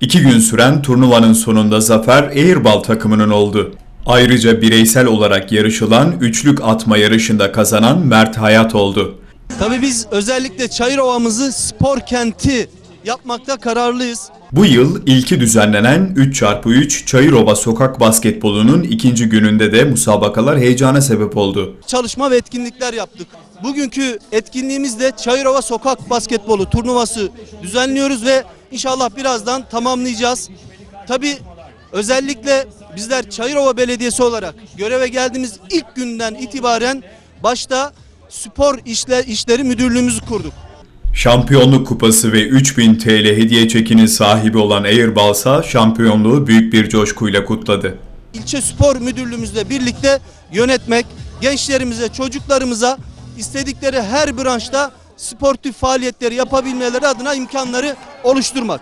İki gün süren turnuvanın sonunda zafer Airball takımının oldu. Ayrıca bireysel olarak yarışılan üçlük atma yarışında kazanan Mert Hayat oldu. Tabii biz özellikle Çayırova'mızı spor kenti yapmakta kararlıyız. Bu yıl ilki düzenlenen 3x3 Çayırova sokak basketbolunun ikinci gününde de musabakalar heyecana sebep oldu. Çalışma ve etkinlikler yaptık. Bugünkü etkinliğimizde Çayırova Sokak Basketbolu turnuvası düzenliyoruz ve inşallah birazdan tamamlayacağız. Tabii özellikle bizler Çayırova Belediyesi olarak göreve geldiğimiz ilk günden itibaren başta spor işle, işleri müdürlüğümüzü kurduk. Şampiyonluk kupası ve 3000 TL hediye çekinin sahibi olan Airballs'a şampiyonluğu büyük bir coşkuyla kutladı. ilçe spor müdürlüğümüzle birlikte yönetmek, gençlerimize, çocuklarımıza istedikleri her branşta sportif faaliyetleri yapabilmeleri adına imkanları oluşturmak.